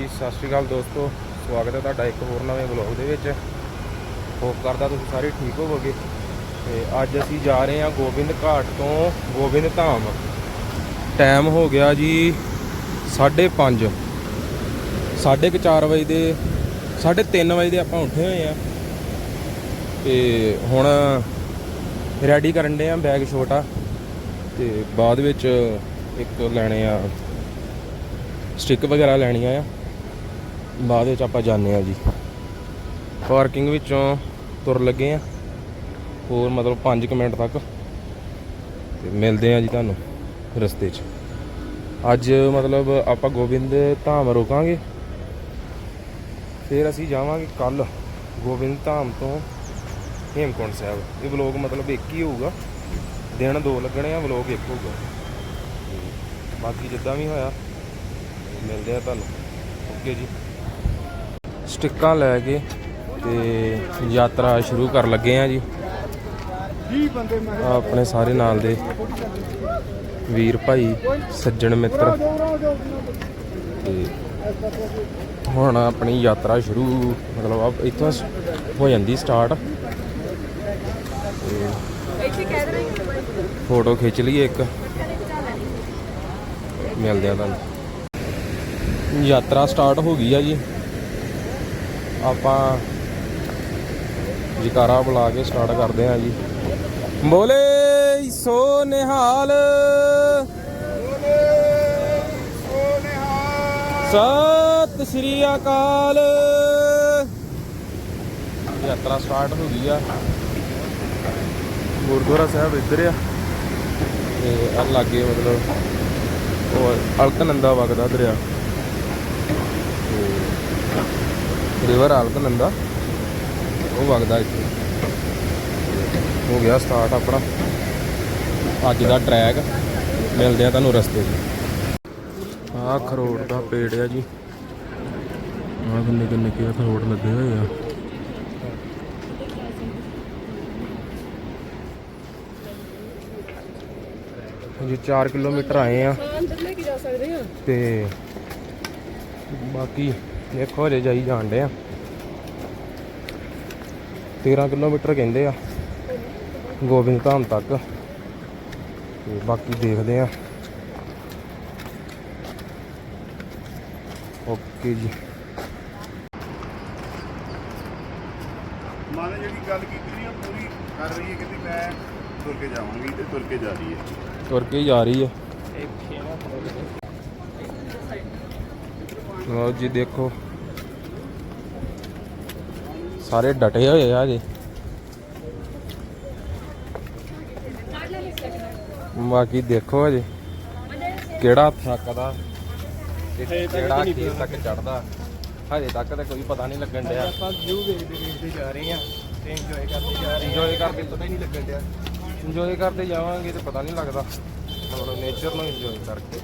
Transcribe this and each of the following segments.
ਜੀ, ਸਤਿ ਸ਼੍ਰੀ ਅਕਾਲ ਦੋਸਤੋ। ਸਵਾਗਤ ਹੈ ਤੁਹਾਡਾ ਇੱਕ ਹੋਰ ਨਵੇਂ ਵਲੌਗ ਦੇ ਵਿੱਚ। ਹੋਪ ਕਰਦਾ ਤੁਸੀਂ ਸਾਰੇ ਠੀਕ ਹੋਵੋਗੇ। ਤੇ ਅੱਜ ਅਸੀਂ ਜਾ ਰਹੇ ਹਾਂ ਗੋਬਿੰਦ ਘਾਟ ਤੋਂ ਗੋਬਿੰਦ ਧਾਮ। ਟਾਈਮ ਹੋ ਗਿਆ ਜੀ 5:30 ਸਾਢੇ ਕੁ ਚਾਰ ਵਜੇ ਦੇ 3:30 ਵਜੇ ਦੇ ਆਪਾਂ ਉੱਠੇ ਹੋਏ ਆ ਤੇ ਹੁਣ ਰੈਡੀ ਕਰਨ ਦੇ ਆ ਬੈਗ ਛੋਟਾ। ਤੇ ਬਾਅਦ ਵਿੱਚ ਇੱਕ ਲੈਣੇ ਆ ਸਟਿੱਕ ਵਗੈਰਾ ਲੈਣੀਆਂ ਆ। ਬਾਅਦ ਵਿੱਚ ਆਪਾਂ ਜਾਂਦੇ ਆ ਜੀ। ਪਾਰਕਿੰਗ ਵਿੱਚੋਂ ਤੁਰ ਲੱਗੇ ਆ ਹੋਰ ਮਤਲਬ 5 ਮਿੰਟ ਤੱਕ। ਤੇ ਮਿਲਦੇ ਆ ਜੀ ਤੁਹਾਨੂੰ ਰਸਤੇ 'ਚ। ਅੱਜ ਮਤਲਬ ਆਪਾਂ ਗੋਬਿੰਦ ਧਾਮ ਰੋਕਾਂਗੇ। ਫਿਰ ਅਸੀਂ ਜਾਵਾਂਗੇ ਕੱਲ ਗੋਬਿੰਦ ਧਾਮ ਤੋਂ ਹੇਮਕੁੰਟ ਸਾਹਿਬ। ਇਹ ਵਲੋਗ ਮਤਲਬ ਇੱਕ ਹੀ ਹੋਊਗਾ। ਦਿਨ ਦੋ ਲੱਗਣੇ ਆ, ਵਲੋਗ ਇੱਕ ਹੋਊਗਾ। ਬਾਕੀ ਜਿੱਦਾਂ ਵੀ ਹੋਇਆ, ਮਿਲਦੇ ਆ ਤੁਹਾਨੂੰ। ਓਕੇ ਜੀ। ਸਟਿੱਕਾਂ ਲੈ ਕੇ ਤੇ ਯਾਤਰਾ ਸ਼ੁਰੂ ਕਰ ਲੱਗੇ ਆ ਜੀ। ਆਪਣੇ ਸਾਰੇ ਨਾਲ ਦੇ ਵੀਰ ਭਾਈ ਸੱਜਣ ਮਿੱਤਰ। ਤੇ ਹੁਣ ਆਪਣੀ ਯਾਤਰਾ ਸ਼ੁਰੂ ਮਤਲਬ ਆ ਇੱਥੋਂ ਹੋ ਜਾਂਦੀ ਸਟਾਰਟ ਫੋਟੋ ਖਿੱਚ ਲਈਏ ਇੱਕ। ਮਿਲਦੇ ਆ ਤੁਹਾਨੂੰ। ਯਾਤਰਾ ਸਟਾਰਟ ਹੋ ਗਈ ਆ ਜੀ। ਆਪਾਂ ਜਕਾਰਾ ਬੁਲਾ ਕੇ ਸਟਾਰਟ ਕਰਦੇ ਆ ਜੀ। ਬੋਲੇ ਸੋ ਨਿਹਾਲ ਸਤਿ ਸ੍ਰੀ ਅਕਾਲ। ਯਾਤਰਾ ਸਟਾਰਟ ਹੋ ਗਈ ਆ। ਗੁਰਦੁਆਰਾ ਸਾਹਿਬ ਇੱਧਰ ਆ। ਤੇ ਆ ਲਾਗੇ ਮਤਲਬ ਉਹ ਅਲਕਨੰਦਾ ਵਗਦਾ ਦਰਿਆ। ਰਿਵਰ ਅਲਕਨੰਦਾ ਉਹ ਵਗਦਾ ਇੱਥੇ। ਹੋ ਗਿਆ ਸਟਾਰਟ ਆਪਣਾ। ਅੱਜ ਦਾ ਟਰੈਕ ਮਿਲਦੇ ਆ ਤੁਹਾਨੂੰ ਰਸਤੇ 'ਚ। ਆਹ ਖਰੋੜ ਦਾ ਪੇੜ ਆ ਜੀ। ਆਹ ਕਿੰਨੇ ਕਿੰਨੇ ਕੀ ਖਰੋੜ ਲੱਗੇ ਹੋਏ ਆ। ਜੀ 4 ਕਿਲੋਮੀਟਰ ਆਏ ਆ। ਅੰਦਰ ਲੈ ਕੇ ਜਾ ਸਕਦੇ ਆ ਤੇ ਬਾਕੀ ਦੇਖੋ ਹਜੇ ਜਾਈ ਜਾਣਦੇ ਆ। 13 ਕਿਲੋਮੀਟਰ ਕਹਿੰਦੇ ਆ ਗੋਬਿੰਦ ਧਾਮ ਤੱਕ। ਤੇ ਬਾਕੀ ਦੇਖਦੇ ਆ। ਓਕੇ ਜੀ। ਮਾਂ ਨੇ ਜਿਹੜੀ ਗੱਲ ਕੀਤੀ ਉਹ ਪੂਰੀ ਕਰ ਰਹੀ ਹੈ ਕਹਿੰਦੀ ਮੈਂ ਤੁਰ ਕੇ ਜਾਵਾਂਗੀ ਤੇ ਤੁਰ ਕੇ ਜਾ ਰਹੀ ਹੈ। ਤੁਰ ਕੇ ਜਾ ਰਹੀ ਹੈ। ਲਓ ਜੀ ਦੇਖੋ। ਸਾਰੇ ਡਟੇ ਹੋਏ ਆ ਜੀ ਬਾਕੀ ਦੇਖੋ ਹਜੇ ਕਿਹੜਾ ਥੱਕਦਾ ਤੇ ਕਿਹੜਾ ਕੀ ਤੱਕ ਚੜਦਾ ਹਜੇ ਤੱਕ ਤਾਂ ਕੋਈ ਪਤਾ ਨਹੀਂ ਲੱਗਣ ਡਿਆ। ਆਪਾਂ ਵਿਊ ਵੇਖਦੇ ਵੇਖਦੇ ਜਾ ਰਹੇ ਹਾਂ ਤੇ ਇੰਜੋਏ ਕਰਦੇ ਜਾ ਰਹੇ ਇੰਜੋਏ ਕਰਦੇ ਪਤਾ ਹੀ ਨਹੀਂ ਲੱਗਣ ਡਿਆ। ਇੰਜੋਏ ਕਰਦੇ ਜਾਵਾਂਗੇ ਤੇ ਪਤਾ ਨਹੀਂ ਲੱਗਦਾ। ਮਤਲਬ ਨੇਚਰ ਨੂੰ ਇੰਜੋਏ ਕਰਕੇ।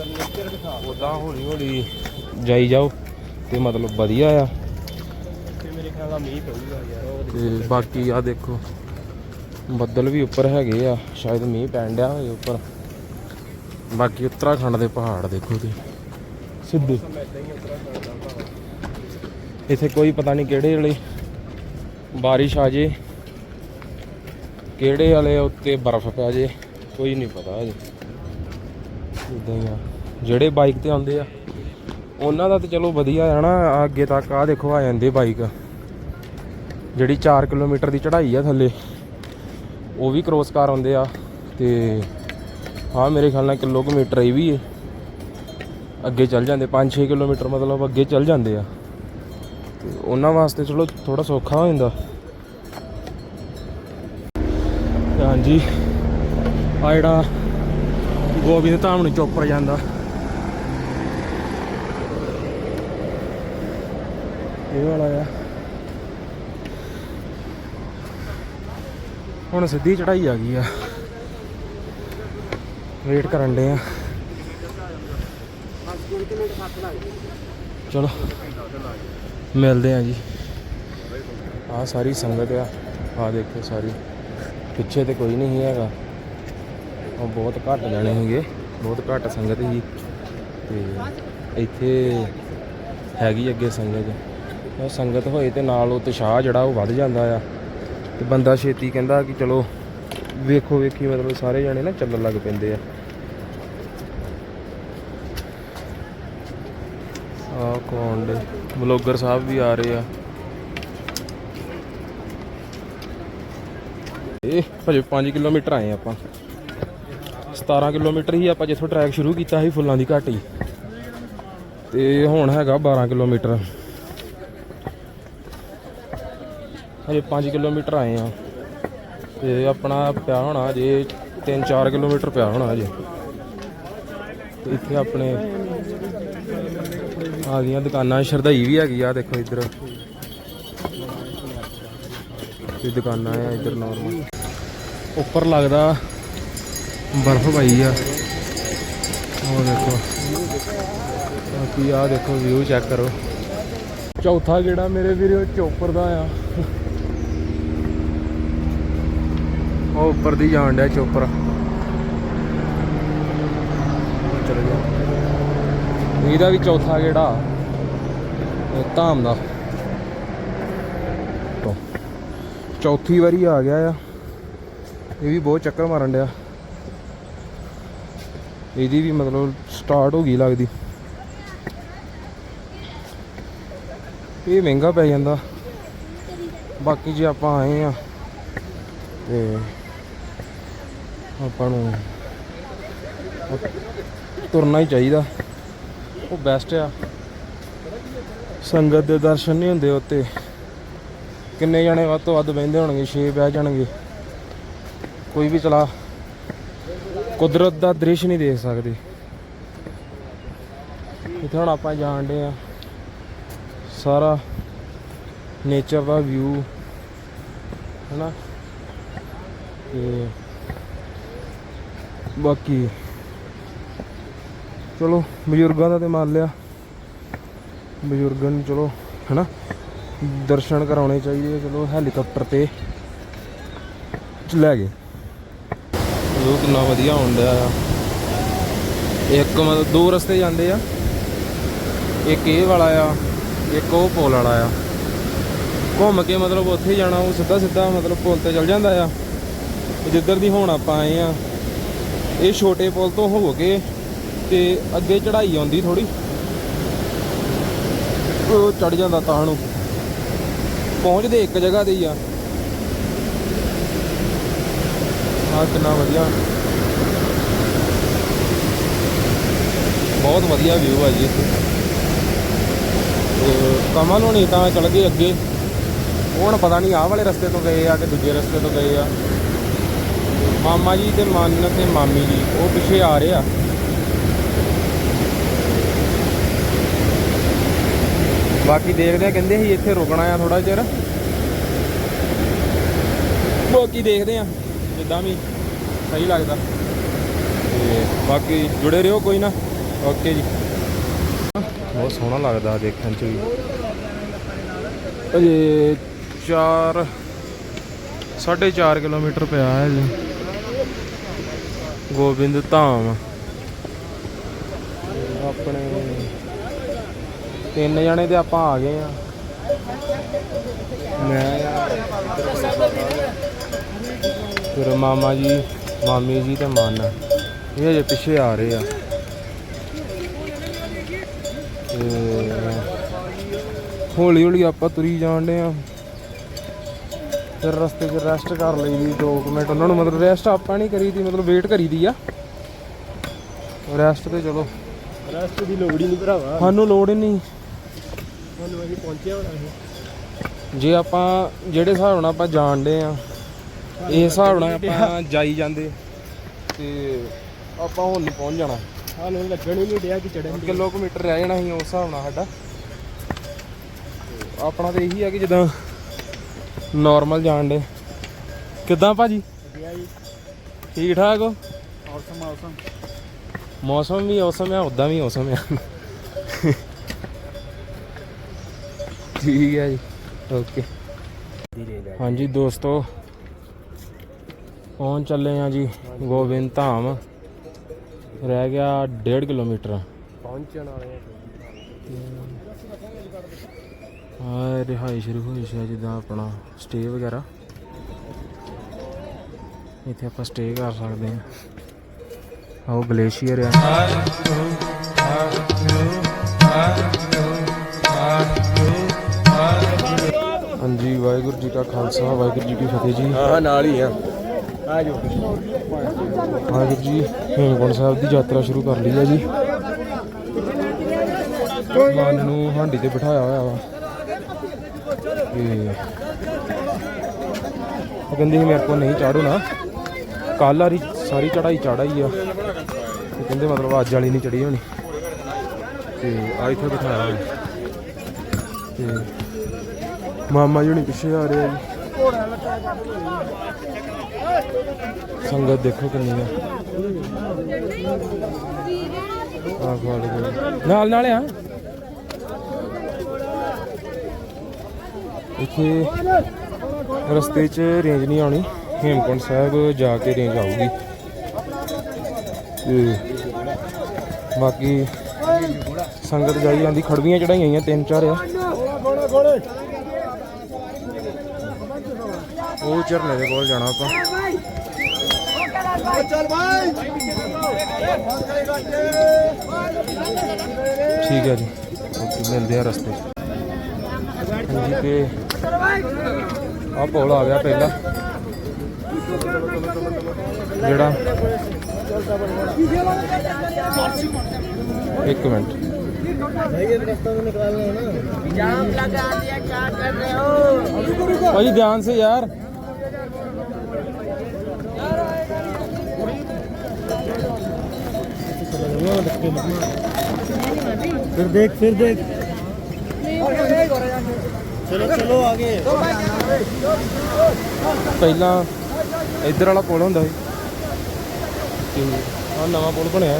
ਉਦਾਂ ਹੌਲੀ ਹੌਲੀ ਜਾਈ ਜਾਓ ਤੇ ਮਤਲਬ ਵਧੀਆ ਆ। ਤੇ ਮੇਰੇ ਖਿਆਲ ਨਾਲ ਮੀਂਹ ਪਊਗਾ ਯਾਰ ਉਹ ਤੇ ਬਾਕੀ ਆ ਦੇਖੋ ਬੱਦਲ ਵੀ ਉੱਪਰ ਹੈਗੇ ਆ ਸ਼ਾਇਦ ਮੀਂਹ ਪੈਣ ਡਿਆ ਹੋਏ ਉੱਪਰ। ਬਾਕੀ ਉੱਤਰਾਖੰਡ ਦੇ ਪਹਾੜ ਦੇਖੋ ਤੇ ਸਿੱਧੇ। ਇੱਥੇ ਕੋਈ ਪਤਾ ਨਹੀਂ ਕਿਹੜੇ ਵੇਲੇ ਬਾਰਿਸ਼ ਆ ਜੇ ਕਿਹੜੇ ਵਾਲੇ ਉੱਤੇ ਬਰਫ਼ ਪੈ ਜੇ ਕੋਈ ਨਹੀਂ ਪਤਾ ਹਜੇ। ਇਦਾਂ ਹੀ ਆ। ਜਿਹੜੇ ਬਾਈਕ ਤੇ ਆਉਂਦੇ ਆ, ਉਹਨਾਂ ਦਾ ਤਾਂ ਚਲੋ ਵਧੀਆ ਹੈ ਨਾ, ਅੱਗੇ ਤੱਕ ਆ ਦੇਖੋ, ਆ ਜਾਂਦੇ ਬਾਈਕ ਜਿਹੜੀ 4 ਕਿਲੋਮੀਟਰ ਦੀ ਚੜ੍ਹਾਈ ਆ ਥੱਲੇ, ਉਹ ਵੀ ਕ੍ਰੋਸ ਕਰ ਆਉਂਦੇ ਆ, ਤੇ ਹਾਂ ਮੇਰੇ ਖਿਆਲ ਨਾਲ ਕਿਲੋਮੀਟਰ ਇਹ ਵੀ ਹੈ ਅੱਗੇ ਚੱਲ ਜਾਂਦੇ 5-6 ਕਿਲੋਮੀਟਰ ਮਤਲਬ ਅੱਗੇ ਚੱਲ ਜਾਂਦੇ ਆ। ਤੇ ਉਹਨਾਂ ਵਾਸਤੇ ਚਲੋ ਥੋੜਾ ਸੌਖਾ ਹੋ ਜਾਂਦਾ। ਹਾਂਜੀ ਆ ਜਿਹੜਾ ਗੋਬਿੰਦ ਧਾਮ ਨੂੰ ਚੋਪਰ ਜਾਂਦਾ। ਇਹ ਵਾਲਾ ਆ। ਹੁਣ ਸਿੱਧੀ ਚੜਾਈ ਆ ਗਈ ਆ। ਵੇਟ ਕਰਨ ਦੇ ਆ। ਚਲੋ, ਮਿਲਦੇ ਆ ਜੀ। ਆ ਸਾਰੀ ਸੰਗਤ ਆ। ਆ ਦੇਖੋ ਸਾਰੀ। ਪਿੱਛੇ ਤੇ ਕੋਈ ਨਹੀਂ ਹੈਗਾ। ਉਹ ਬਹੁਤ ਘੱਟ ਜਾਣੇ ਹੈਗੇ ਬਹੁਤ ਘੱਟ ਸੰਗਤ ਸੀ। ਤੇ ਇੱਥੇ ਹੈਗੀ ਅੱਗੇ ਸੰਗਤ। ਉਹ ਸੰਗਤ ਹੋਏ ਤੇ ਨਾਲ ਉਤਸ਼ਾਹ ਜਿਹੜਾ ਉਹ ਵੱਧ ਜਾਂਦਾ ਆ। ਤੇ ਬੰਦਾ ਛੇਤੀ ਕਹਿੰਦਾ ਕਿ ਚਲੋ ਵੇਖੋ, ਵੇਖੀ ਮਤਲਬ ਸਾਰੇ ਜਾਣੇ ਨਾ ਚੱਲਣ ਲੱਗ ਪੈਂਦੇ ਆ। ਆ ਕੌਣ ਦੇ ਬਲੌਗਰ ਸਾਹਿਬ ਵੀ ਆ ਰਹੇ ਆ। ਇਹ ਭਾਜੀ 5 ਕਿਲੋਮੀਟਰ ਆਏ ਆਪਾਂ। 17 ਕਿਲੋਮੀਟਰ ਹੀ ਆਪਾਂ ਜਿੱਥੋਂ ਟਰੈਕ ਸ਼ੁਰੂ ਕੀਤਾ ਸੀ ਫੁੱਲਾਂ ਦੀ ਘਾਟੀ। ਤੇ ਹੁਣ ਹੈਗਾ 12 ਕਿਲੋਮੀਟਰ। ਹਜੇ 5 ਕਿਲੋਮੀਟਰ ਆਏ ਆ। ਤੇ ਆਪਣਾ ਪਿਆ ਹੋਣਾ ਜੇ 3-4 ਕਿਲੋਮੀਟਰ ਪਿਆ ਹੋਣਾ ਹਜੇ। ਤੇ ਇੱਥੇ ਆਪਣੇ ਆ ਗਈਆਂ ਦੁਕਾਨਾਂ, ਸ਼ਰਧਾਈ ਵੀ ਹੈਗੀ ਆ, ਦੇਖੋ ਇੱਧਰ। ਤੇ ਦੁਕਾਨਾਂ ਆ ਇੱਧਰ ਨਾਰਮਲ ਉੱਪਰ ਲੱਗਦਾ ਬਰਫ਼ ਪਈ ਆ। ਉਹ ਦੇਖੋ। ਬਾਕੀ ਆ ਦੇਖੋ ਵਿਊ ਚੈੱਕ ਕਰੋ। ਚੌਥਾ ਜਿਹੜਾ ਮੇਰੇ ਵੀਰੋ ਚੋਪਰ ਦਾ ਆ। ਉਹ ਉੱਪਰ ਦੀ ਜਾਣ ਡਿਆ ਚੋਪਰ ਚਲ ਗਿਆ। ਇਹਦਾ ਵੀ ਚੌਥਾ ਜਿਹੜਾ ਧਾਮ ਦਾ। ਚੌਥੀ ਵਾਰੀ ਆ ਗਿਆ ਆ। ਇਹ ਵੀ ਬਹੁਤ ਚੱਕਰ ਮਾਰਨ ਡਿਆ। ਇਹਦੀ ਵੀ ਮਤਲਬ ਸਟਾਰਟ ਹੋ ਗਈ ਲੱਗਦੀ। ਇਹ ਮਹਿੰਗਾ ਪੈ ਜਾਂਦਾ। ਬਾਕੀ ਜੇ ਆਪਾਂ ਆਏ ਆ ਤੇ ਆਪਾਂ ਨੂੰ ਤੁਰਨਾ ਹੀ ਚਾਹੀਦਾ। ਉਹ ਬੈਸਟ ਆ। ਸੰਗਤ ਦੇ ਦਰਸ਼ਨ ਨਹੀਂ ਹੁੰਦੇ ਉੱਤੇ ਕਿੰਨੇ ਜਣੇ ਵੱਧ ਤੋਂ ਵੱਧ ਬਹਿੰਦੇ ਹੋਣਗੇ 6 ਬਹਿ ਜਾਣਗੇ। ਕੋਈ ਵੀ ਚਲਾ, ਕੁਦਰਤ ਦਾ ਦ੍ਰਿਸ਼ ਨਹੀਂ ਦੇਖ ਸਕਦੇ। ਇੱਥੇ ਹੁਣ ਆਪਾਂ ਜਾਣਦੇ ਆ। ਸਾਰਾ ਨੇਚਰ ਦਾ ਵਿਊ ਹੈਨਾ? ਤੇ ਬਾਕੀ ਚਲੋ ਬਜ਼ੁਰਗਾਂ ਦਾ ਤੇ ਮੰਨ ਲਿਆ। ਬਜ਼ੁਰਗਾਂ ਨੂੰ ਚਲੋ ਹੈਨਾ? ਦਰਸ਼ਨ ਕਰਾਉਣੇ ਚਾਹੀਦੇ ਆ, ਚਲੋ ਹੈਲੀਕਾਪਟਰ ਤੇ ਲੈ ਗਏ। ਉਹ ਕਿੰਨਾ ਵਧੀਆ ਹੁੰਦਾ ਆ ਇੱਕ ਮਤਲਬ ਦੋ ਰਸਤੇ ਜਾਂਦੇ ਆ। ਇੱਕ ਇਹ ਵਾਲਾ ਆ ਇੱਕ ਉਹ ਪੁਲ ਵਾਲਾ ਆ। ਘੁੰਮ ਕੇ ਮਤਲਬ ਉੱਥੇ ਜਾਣਾ ਉਹ ਸਿੱਧਾ ਸਿੱਧਾ ਮਤਲਬ ਪੁਲ ਤੇ ਚਲ ਜਾਂਦਾ ਆ। ਜਿੱਧਰ ਦੀ ਹੁਣ ਆਪਾਂ ਆਏ ਆ ਇਹ ਛੋਟੇ ਪੁਲ ਤੋਂ ਹੋ ਕੇ ਤੇ ਅੱਗੇ ਚੜ੍ਹਾਈ ਆਉਂਦੀ ਥੋੜੀ ਉਹ ਚੜ ਜਾਂਦਾ ਤਾਂ ਨੂੰ। ਪਹੁੰਚਦੇ ਇੱਕ ਜਗ੍ਹਾ ਤੇ ਹੀ ਆ। ਆ ਕਿੰਨਾ ਵਧੀਆ। ਬਹੁਤ ਵਧੀਆ ਵਿਊ ਆ ਜੀ ਇੱਥੇ। ਤੇ ਕਮਲ ਹੋਣੀ ਤਾਂ ਚਲ ਗਏ ਅੱਗੇ। ਹੁਣ ਪਤਾ ਨਹੀਂ ਆਹ ਵਾਲੇ ਰਸਤੇ ਤੋਂ ਗਏ ਆ ਕਿ ਦੂਜੇ ਰਸਤੇ ਤੋਂ ਗਏ ਆ। ਮਾਮਾ ਜੀ ਤੇ ਮਨ ਤੇ ਮਾਮੀ ਜੀ, ਉਹ ਪਿੱਛੇ ਆ ਰਹੇ ਆ। ਬਾਕੀ ਦੇਖਦੇ ਆ, ਕਹਿੰਦੇ ਸੀ ਇੱਥੇ ਰੁਕਣਾ ਆ ਥੋੜਾ ਚਿਰ। ਬਾਕੀ ਦੇਖਦੇ ਆ, ਜਿੱਦਾਂ ਵੀ ਸਹੀ ਲੱਗਦਾ। ਤੇ ਬਾਕੀ ਜੁੜੇ ਰਹੋ ਕੋਈ ਨਾ। ਓਕੇ ਜੀ। ਬਹੁਤ ਸੋਹਣਾ ਲੱਗਦਾ ਦੇਖਣ ਚ ਵੀ। ਅਜੇ 4 4.5 ਕਿਲੋਮੀਟਰ ਪਿਆ ਹੈ ਜੀ ਗੋਬਿੰਦ ਧਾਮ। ਆਪਣੇ ਤਿੰਨ ਜਣੇ ਤੇ ਆਪਾਂ ਆ ਗਏ ਆ ਮੈਂ ਫਿਰ ਮਾਮਾ ਜੀ, ਮਾਮੀ ਜੀ ਤੇ ਮਨ। ਇਹ ਅਜੇ ਪਿੱਛੇ ਆ ਰਹੇ ਆ। ਹੌਲੀ ਹੌਲੀ ਆਪਾਂ ਤੁਰੀ ਜਾਣਦੇ ਆ ਫਿਰ ਰਸਤੇ 'ਚ ਰੈਸਟ ਕਰ ਲਈਦੀ 2 ਮਿੰਟ। ਉਹਨਾਂ ਨੂੰ ਮਤਲਬ ਰੈਸਟ ਆਪਾਂ ਨਹੀਂ ਕਰੀਦੀ ਮਤਲਬ ਵੇਟ ਕਰੀਦੀ ਆ। ਰੈਸਟ ਤੇ ਚਲੋ। ਰਸਤੇ ਦੀ ਲੋੜ ਹੀ ਨਹੀਂ ਭਰਾਵਾ। ਸਾਨੂੰ ਲੋੜ ਹੀ ਨਹੀਂ ਸਾਨੂੰ ਅਸੀਂ ਪਹੁੰਚਿਆ ਹੋਣਾ ਜੇ ਆਪਾਂ ਜਿਹੜੇ ਹਿਸਾਬ ਨਾਲ ਆਪਾਂ ਜਾਣਦੇ ਆ ਇਹ ਹਿਸਾਬ ਨਾਲ ਆਪਾਂ ਜਾਈ ਜਾਂਦੇ। ਤੇ ਆਪਾਂ ਹੁਣ ਪਹੁੰਚ ਜਾਣਾ। ਸਾਨੂੰ ਲੱਗਣ ਹੀ ਨਹੀਂ ਡਿਆ ਕਿ ਚੜਨ ਦੀ। ਕਿਲੋਮੀਟਰ ਰਹਿ ਜਾਣਾ ਸੀ ਉਸ ਹਿਸਾਬ ਨਾਲ ਸਾਡਾ। ਆਪਣਾ ਤੇ ਇਹੀ ਆ ਕਿ ਜਿੱਦਾਂ ਨਾਰਮਲ ਜਾਣਦੇ ਕਿੱਦਾਂ ਭਾਜੀ? ਗਿਆ ਜੀ। ਠੀਕ ਠਾਕ ਹੋ? ਔਸਮ ਔਸਮ ਮੌਸਮ ਵੀ ਔਸਮ ਆ ਉਦਾਂ ਵੀ ਔਸਮ ਆ। ਠੀਕ ਹੈ ਜੀ। ਓਕੇ ਹਾਂਜੀ ਦੋਸਤੋ ਪਹੁੰਚ ਚੱਲੇ ਆ ਜੀ ਗੋਬਿੰਦ ਧਾਮ। ਰਹਿ ਗਿਆ 1.5 ਕਿਲੋਮੀਟਰ। ਪਹੁੰਚਣ ਵਾਲੇ ਆ। ਆ ਰਿਹਾਈ ਸ਼ੁਰੂ ਹੋਈ ਸੀ ਜਿੱਦਾਂ ਆਪਣਾ ਸਟੇ ਵਗੈਰਾ। ਇੱਥੇ ਆਪਾਂ ਸਟੇ ਕਰ ਸਕਦੇ ਹਾਂ। ਆਹ ਗਲੇਸ਼ੀਅਰ ਆ। ਹਾਂਜੀ ਵਾਹਿਗੁਰੂ ਜੀ ਕਾ ਖਾਲਸਾ ਵਾਹਿਗੁਰੂ ਜੀ ਕੀ ਫਤਿਹ ਜੀ। ਹਾਂ ਨਾਲ ਹੀ ਆ। ਆ ਜੋ ਵਾਹਿਗੁਰੂ ਜੀ ਹੇਮਕੁੰਟ ਸਾਹਿਬ ਦੀ ਯਾਤਰਾ ਸ਼ੁਰੂ ਕਰ ਲਈ ਹੈ ਜੀ। ਮਨ ਨੂੰ ਹਾਂਡੀ ਤੇ ਬਿਠਾਇਆ ਹੋਇਆ ਵਾ। ਤੇ ਉਹ ਕਹਿੰਦੇ ਸੀ ਮੇਰੇ ਕੋਲ ਨਹੀਂ ਚਾੜੋ ਨਾ। ਕੱਲ ਵਾਲੀ ਸਾਰੀ ਚੜਾਈ ਚੜਾਈ ਆ। ਤੇ ਕਹਿੰਦੇ ਮਤਲਬ ਅੱਜ ਵਾਲੀ ਨਹੀਂ ਚੜੀ ਹੋਣੀ। ਤੇ ਆ ਇੱਥੇ ਬਿਠਾਇਆ ਹੋਇਆ। ਤੇ ਮਾਮਾ ਜੀ ਹੁਣੀ ਪਿੱਛੇ ਆ ਰਹੇ ਆ ਜੀ। ਸੰਗਤ ਦੇਖੋ ਕਿੰਨੀ ਆ। ਆ ਨਾਲ ਨਾਲ ਆ। ਇੱਥੇ ਰਸਤੇ 'ਚ ਰੇਂਜ ਨਹੀਂ ਆਉਣੀ। ਹੇਮਕੁੰਟ ਸਾਹਿਬ ਜਾ ਕੇ ਰੇਂਜ ਆਊਗੀ। ਤੇ ਬਾਕੀ ਸੰਗਤ ਜਾਈ ਜਾਂਦੀ, ਖੜਵੀਆਂ ਚੜਾਈਆਂ ਹੋਈਆਂ, ਤਿੰਨ ਚਾਰ ਆ। ਉਹ ਝਰਨੇ ਦੇ ਕੋਲ ਜਾਣਾ ਆਪਾਂ। ਠੀਕ ਹੈ ਜੀ। ਮਿਲਦੇ ਆ ਰਸਤੇ 'ਚ। ਹਾਂਜੀ, ਤੇ ਆ ਪੁਲ ਆ ਗਿਆ ਪਹਿਲਾ ਜਿਹੜਾ ਇੱਕ ਮਿੰਟ जाम लगा दिया क्या कर रहे हो ਭਾਜੀ ਧਿਆਨ ਸੇ ਯਾਰ फिर देख फिर देख ਪਹਿਲਾਂ ਇੱਧਰ ਵਾਲਾ ਪੁਲ ਹੁੰਦਾ ਸੀ। ਤੇ ਆ ਨਵਾਂ ਪੁਲ ਬਣਿਆ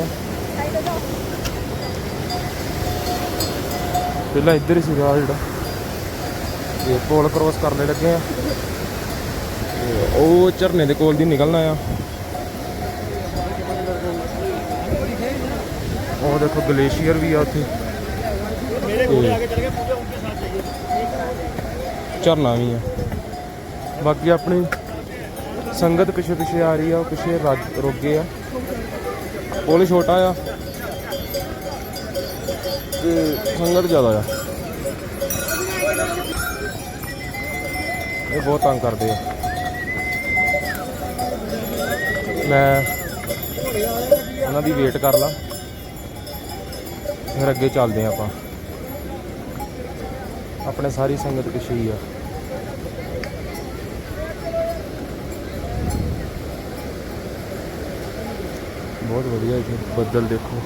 ਪਹਿਲਾਂ ਇੱਧਰ ਹੀ ਸੀਗਾ ਜਿਹੜਾ। ਇਹ ਪੁਲ ਕ੍ਰੋਸ ਕਰਨ ਲੱਗੇ ਆ। ਉਹ ਝਰਨੇ ਦੇ ਕੋਲ ਦੀ ਨਿਕਲਣਾ ਆ ਉਹ ਦੇਖੋ ਗਲੇਸ਼ੀਅਰ ਵੀ ਆ ਉੱਥੇ। ਮੇਰੇ ਕੋਲ ਆ ਕੇ ਚਲ ਗਿਆ ਝਰਨਾ ਵੀ ਆ। ਬਾਕੀ ਆਪਣੀ ਸੰਗਤ ਪਿੱਛੇ ਪਿੱਛੇ ਆ ਰਹੀ ਆ, ਉਹ ਪਿੱਛੇ ਰੱਜ- ਰੁਕ ਗਏ ਆ। ਪੁਲ ਛੋਟਾ ਆ ਤੇ ਸੰਗਤ ਜ਼ਿਆਦਾ ਆ। ਇਹ ਬਹੁਤ ਤੰਗ ਕਰਦੇ ਆ। ਮੈਂ ਉਹਨਾਂ ਦੀ ਵੇਟ ਕਰ ਲਾਂ। ਫਿਰ ਅੱਗੇ ਚੱਲਦੇ ਆ ਆਪਾਂ। ਆਪਣੇ ਸਾਰੀ ਸੰਗਤ ਪਿੱਛੇ ਆ। ਬਹੁਤ ਵਧੀਆ ਇੱਥੇ ਬੱਦਲ ਦੇਖੋ।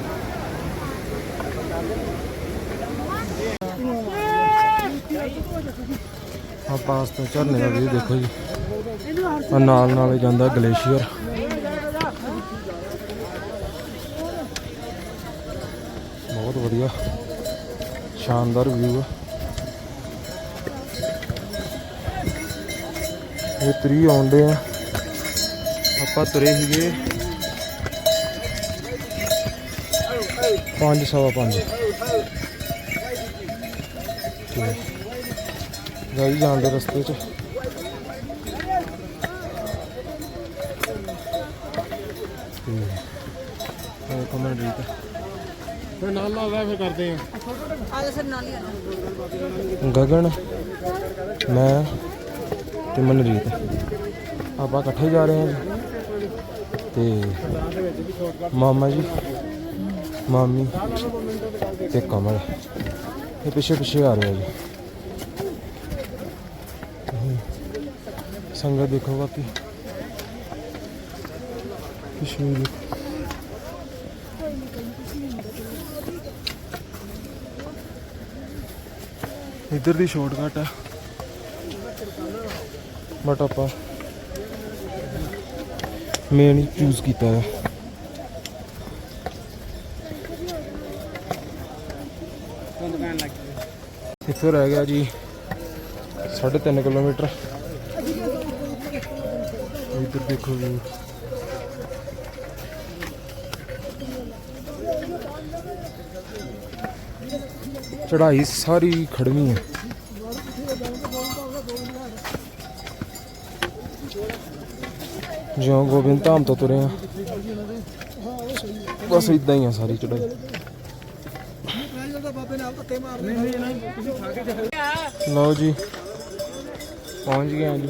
ਆ ਪਾਸ ਤੋਂ ਝਰਨੇ ਦਾ ਵੀ ਦੇਖੋ ਜੀ। ਆ ਨਾਲ ਨਾਲ ਜਾਂਦਾ ਗਲੇਸ਼ੀਅਰ। ਬਹੁਤ ਵਧੀਆ। ਸ਼ਾਨਦਾਰ ਵਿਊ ਆ। ਇਹ ਤਰੀ ਆਉਂਦੇ ਆ। ਆਪਾਂ ਤੁਰੇ ਸੀਗੇ ਪੰਜ ਸਵਾ 5 ਗਾਈ ਜਾਂਦੇ ਰਸਤੇ 'ਚ। ਤੇ ਕਮੈਂਟ ਰੀਤ ਫਿਰ ਨਾਲ ਨਾਲ ਦਾ ਫਿਰ ਕਰਦੇ ਆ। ਗਗਨ ਮੈਂ ਤੇ ਮਨਰੀਤ ਆਪਾਂ ਇਕੱਠੇ ਜਾ ਰਹੇ ਹਾਂ ਜੀ ਤੇ ਮਾਮਾ ਜੀ, ਮਾਮੀ ਤੇ ਕਮਲ। ਇਹ ਪਿੱਛੇ ਪਿੱਛੇ ਆ ਰਹੇ ਆ ਜੀ। ਸੰਗਤ ਦੇਖੋ ਬਾਕੀ। ਪਿੱਛੇ ਦੇਖੋ। ਇੱਧਰ ਦੀ ਸ਼ਾਰਟਕਟ ਆ। ਬਟ ਆਪਾਂ ਮੇਨ ਹੀ ਚੂਜ਼ ਕੀਤਾ ਹੈ ਇੱਥੋਂ ਰਹਿ ਗਿਆ ਜੀ 3.5 ਕਿਲੋਮੀਟਰ। ਇੱਧਰ ਦੇਖੋ ਜੀ। ਚੜਾਈ ਸਾਰੀ ਖੜਵੀਂ ਹੈ ਜਿਉਂ ਗੋਬਿੰਦ ਧਾਮ ਤੋਂ ਤੁਰੇ ਆ। ਬਸ ਇਦਾਂ ਹੀ ਆ ਸਾਰੀ ਚੜਾਈ। ਲਓ ਜੀ, ਪਹੁੰਚ ਗਏ ਆ ਜੀ।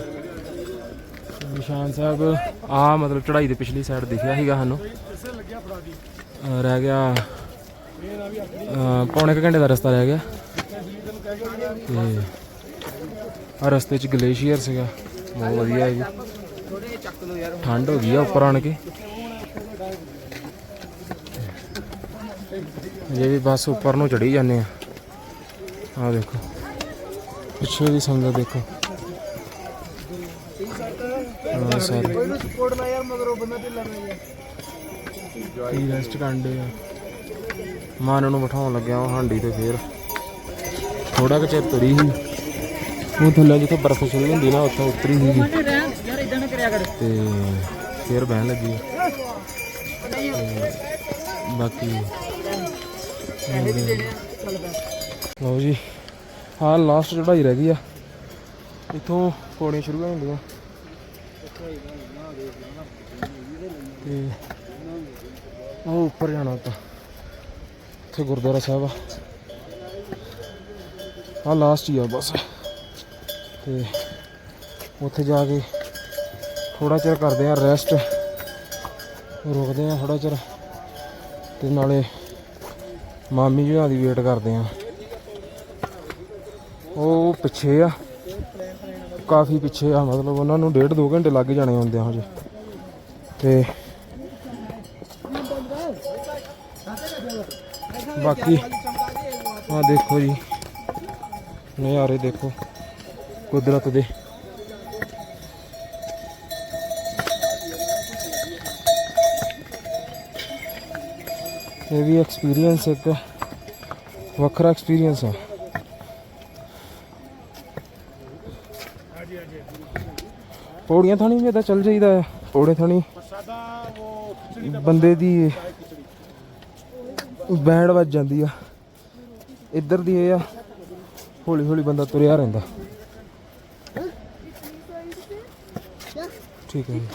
ਨਿਸ਼ਾਨ ਸਾਹਿਬ, ਆ ਮਤਲਬ ਚੜਾਈ ਦੇ ਪਿਛਲੀ ਸਾਈਡ ਦਿਖਿਆ ਸੀਗਾ ਸਾਨੂੰ। ਰਹਿ ਗਿਆ ਪੌਣੇ ਕੁ ਘੰਟੇ ਦਾ ਰਸਤਾ ਰਹਿ ਗਿਆ। ਤੇ ਆ ਰਸਤੇ 'ਚ ਗਲੇਸ਼ੀਅਰ ਸੀਗਾ। ਬਹੁਤ ਵਧੀਆ ਹੈ ਜੀ। ਠੰਡ ਹੋ ਗਈ ਆ ਉੱਪਰ ਆਣ ਕੇ। ਜੇ ਵੀ ਬਸ ਉੱਪਰ ਨੂੰ ਚੜੀ ਜਾਂਦੇ ਆ। ਆ ਦੇਖੋ। ਪਿੱਛੇ ਦੀ ਸੰਗਤ ਦੇਖੋ। ਹਾਂ ਸਾਰੇ। ਸਪੋਰਟ ਨਾ ਯਾਰ ਮਗਰੋਂ ਬੰਦਾ ਢਿੱਲਾ ਨਾ ਯਾਰ ਕੀ ਰੈਸਟ ਕਰਦੇ ਆ। ਮਾਨ ਨੂੰ ਬਿਠਾਉਣ ਲੱਗਿਆ ਉਹ ਹਾਂਡੀ ਤੇ ਫੇਰ। ਥੋੜਾ ਕੁ ਚਿਰ ਤੁਰੀ ਸੀ। ਉਹ ਥੱਲੇ ਜਿੱਥੇ ਬਰਫ਼ ਛਿਲ ਹੁੰਦੀ ਨਾ ਉੱਥੇ ਉਤਰੀ ਸੀ। ਤੇ ਫੇਰ ਬਹਿਣ ਲੱਗੀ। ਬਾਕੀ ਲਓ ਜੀ ਹਾਂ ਲਾਸਟ ਚੜਾਈ ਰਹਿ ਗਈ ਆ। ਇੱਥੋਂ ਪੌੜੀਆਂ ਸ਼ੁਰੂ ਹੋ ਜਾਂਦੀਆਂ। ਤੇ ਉਹ ਉੱਪਰ ਜਾਣਾ ਤਾਂ। ਉੱਥੇ ਗੁਰਦੁਆਰਾ ਸਾਹਿਬ ਆ। ਆ ਲਾਸਟ ਹੀ ਆ ਬਸ। ਤੇ ਉੱਥੇ ਜਾ ਕੇ ਥੋੜਾ ਚਿਰ ਕਰਦੇ ਆ ਰੈਸਟ ਰੁਕਦੇ ਆ ਥੋੜਾ ਚਿਰ ਤੇ ਨਾਲੇ ਮਾਮੀ ਜੀ ਹੋਣਾ ਦੀ ਵੇਟ ਕਰਦੇ ਆ ਉਹ ਪਿੱਛੇ ਆ। ਕਾਫੀ ਪਿੱਛੇ ਆ, ਮਤਲਬ ਉਹਨਾਂ ਨੂੰ ਡੇਢ ਦੋ ਘੰਟੇ ਲੱਗ ਜਾਣੇ ਹੁੰਦੇ ਆ ਹਜੇ। ਤੇ ਬਾਕੀ ਆ ਦੇਖੋ ਜੀ, ਨਜ਼ਾਰੇ ਦੇਖੋ ਕੁਦਰਤ ਦੇ। ਇਹ ਵੀ ਐਕਸਪੀਰੀਅੰਸ ਇੱਕ ਵੱਖਰਾ ਐਕਸਪੀਰੀਅੰਸ ਆ ਪੌੜੀਆਂ ਥਾਣੀ ਵੀ ਏਦਾਂ ਚੱਲ ਜਾਈਦਾ ਆ ਪੌੜੇ ਥਾਣੀ ਬੰਦੇ ਦੀ ਬੈਂਡ ਵੱਜ ਜਾਂਦੀ ਆ ਇੱਧਰ ਦੀ ਇਹ ਆ ਹੌਲੀ ਹੌਲੀ ਬੰਦਾ ਤੁਰਿਆ ਰਹਿੰਦਾ ਠੀਕ ਹੈ ਜੀ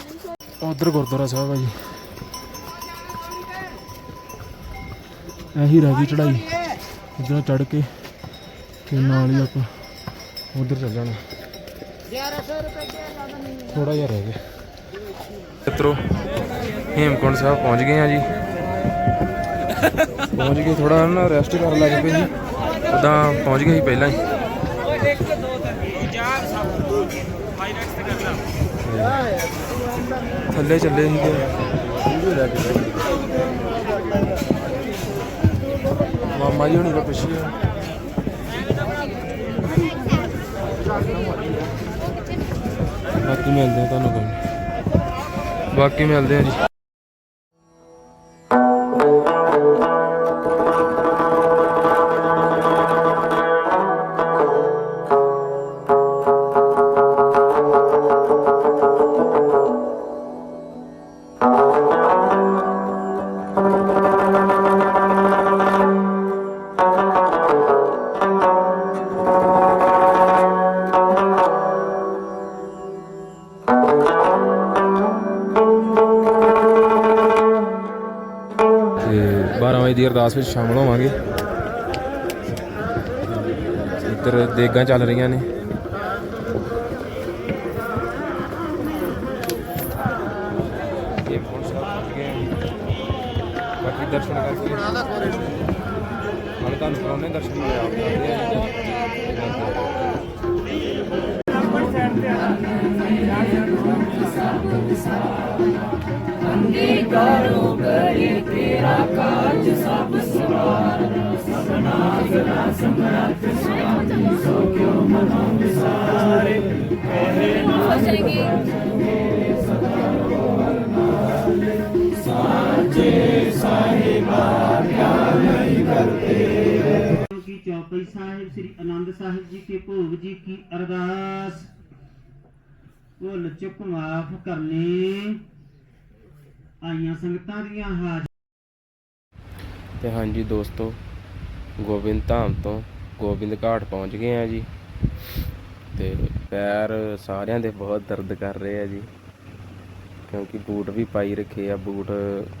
ਉਧਰ ਗੁਰਦੁਆਰਾ ਸਾਹਿਬ ਆ ਜੀ ਇਹੀ ਰਹਿ ਗਈ ਚੜਾਈ ਇੱਧਰ ਚੜ ਕੇ ਤੇ ਨਾਲ ਹੀ ਆਪਾਂ ਉਧਰ ਚੱਲ ਜਾਣਾ 1100 ਰੁਪਏ ਕੇ ਥੋੜਾ ਜਿਹਾ ਰਹਿ ਗਿਆ। ਮਿੱਤਰੋ ਹੇਮਕੁੰਡ ਸਾਹਿਬ ਪਹੁੰਚ ਗਏ ਆ ਜੀ। ਪਹੁੰਚ ਗਏ ਥੋੜਾ ਨਾ ਰੈਸਟ ਕਰਨ ਲੱਗ ਪਏ ਜੀ। ਉਦਾਂ ਪਹੁੰਚ ਗਏ ਸੀ ਪਹਿਲਾਂ ਹੀ। ਥੱਲੇ ਚੱਲੇ ਸੀਗੇ ਮਾਮਾ ਜੀ ਹੁਣੀ ਤਾਂ ਪਿੱਛੇ। ਬਾਕੀ ਮਿਲਦੇ ਆ ਤੁਹਾਨੂੰ ਕੋਈ। ਬਾਕੀ ਮਿਲਦੇ ਆ ਜੀ। ਅਰਦਾਸ ਵਿੱਚ ਸ਼ਾਮਲ ਹੋਵਾਂਗੇ। ਇੱਧਰ ਦੇਗਾਂ ਚੱਲ ਰਹੀਆਂ ਨੇ। ਇਹ ਹੁਣ ਸਾਹਿਬ ਪਹੁੰਚ ਬਾਕੀ ਦਰਸ਼ਨ ਕਰਕੇ ਹਾਲੇ ਤੁਹਾਨੂੰ ਕਰਾਉਣੇ ਦਰਸ਼ਨ ਮੈਂ ਆਪ ਕਰਦੇ ਆ। ਤੇਰਾ ਕਾਰਜ ਸਭ ਸਵਾਰ। ਸਭਨਾ ਸਦਾ ਸਾਹਿਬ ਸ੍ਰੀ ਆਨੰਦ ਸਾਹਿਬ ਜੀ ਕੇ ਭੋਗ ਜੀ ਕੀ ਅਰਦਾਸ? ਭੁੱਲ ਚੁੱਕ ਮਾਫ ਕਰਨੀ। ਆਈਆਂ ਸੰਗਤਾਂ ਦੀਆਂ ਹਾਜ਼ਰ ਤੇ ਹਾਂਜੀ ਦੋਸਤੋ, ਗੋਬਿੰਦ ਧਾਮ ਤੋਂ ਗੋਬਿੰਦ ਘਾਟ ਪਹੁੰਚ ਗਏ ਆ ਜੀ। ਤੇ ਪੈਰ ਸਾਰਿਆਂ ਦੇ ਬਹੁਤ ਦਰਦ ਕਰ ਰਹੇ ਆ ਜੀ। ਕਿਉਂਕਿ ਬੂਟ ਵੀ ਪਾਈ ਰੱਖੇ ਆ, ਬੂਟ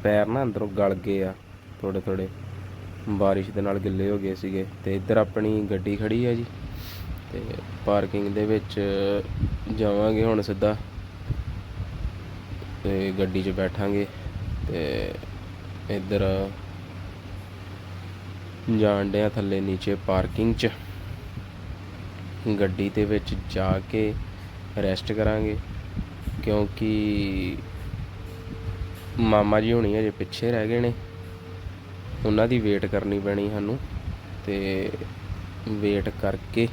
ਪੈਰ ਨਾ ਅੰਦਰੋਂ ਗਲ ਗਏ ਆ ਥੋੜੇ ਥੋੜੇ ਬਾਰਿਸ਼ ਦੇ ਨਾਲ ਗਿੱਲੇ ਹੋ ਗਏ ਸੀਗੇ ਤੇ ਇੱਧਰ ਆਪਣੀ ਗੱਡੀ ਖੜੀ ਆ ਜੀ। ਤੇ ਪਾਰਕਿੰਗ ਦੇ ਵਿੱਚ ਜਾਵਾਂਗੇ ਹੁਣ ਸਿੱਧਾ। ਤੇ ਗੱਡੀ 'ਚ ਬੈਠਾਂਗੇ ਤੇ ਇੱਧਰ ਜਾਣ ਡਿਆ ਥੱਲੇ ਨੀਚੇ ਪਾਰਕਿੰਗ 'ਚ। ਗੱਡੀ ਦੇ ਵਿੱਚ ਜਾ ਕੇ ਰੈਸਟ ਕਰਾਂਗੇ, ਕਿਉਂਕਿ ਮਾਮਾ ਜੀ ਹੁਣੀ ਅਜੇ ਪਿੱਛੇ ਰਹਿ ਗਏ ਨੇ। ਉਹਨਾਂ ਦੀ ਵੇਟ ਕਰਨੀ ਪੈਣੀ ਸਾਨੂੰ ਤੇ ਵੇਟ ਕਰਕੇ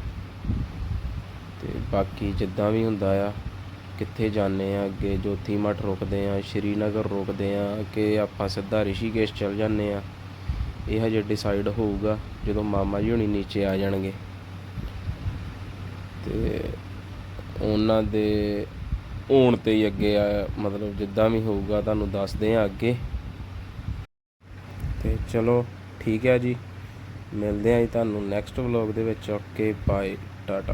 ਤੇ ਬਾਕੀ ਜਿੱਦਾਂ ਵੀ ਹੁੰਦਾ ਆ, ਕਿੱਥੇ ਜਾਂਦੇ ਆ, ਅੱਗੇ ਜੋਤੀ ਮਠ ਰੁਕਦੇ ਆ, ਸ਼੍ਰੀਨਗਰ ਰੁਕਦੇ ਆ ਕਿ ਆਪਾਂ ਸਿੱਧਾ ਰਿਸ਼ੀਕੇਸ਼ ਚਲ ਜਾਂਦੇ ਆ। ਇਹ ਹਜੇ ਡਿਸਾਈਡ ਹੋਊਗਾ ਜਦੋਂ ਮਾਮਾ ਜੀ ਹੁਣੀ ਨੀਚੇ ਆ ਜਾਣਗੇ। ਤੇ ਉਹਨਾਂ ਦੇ ਹੋਣ ਤੇ ਹੀ ਅੱਗੇ ਆ, ਮਤਲਬ ਜਿੱਦਾਂ ਵੀ ਹੋਊਗਾ ਤੁਹਾਨੂੰ ਦੱਸਦੇ ਆ ਅੱਗੇ। ਤੇ ਚਲੋ, ਠੀਕ ਹੈ ਜੀ। ਮਿਲਦੇ ਆ ਜੀ ਤੁਹਾਨੂੰ ਨੈਕਸਟ ਵਲੌਗ ਦੇ ਵਿੱਚ। Okay bye tata.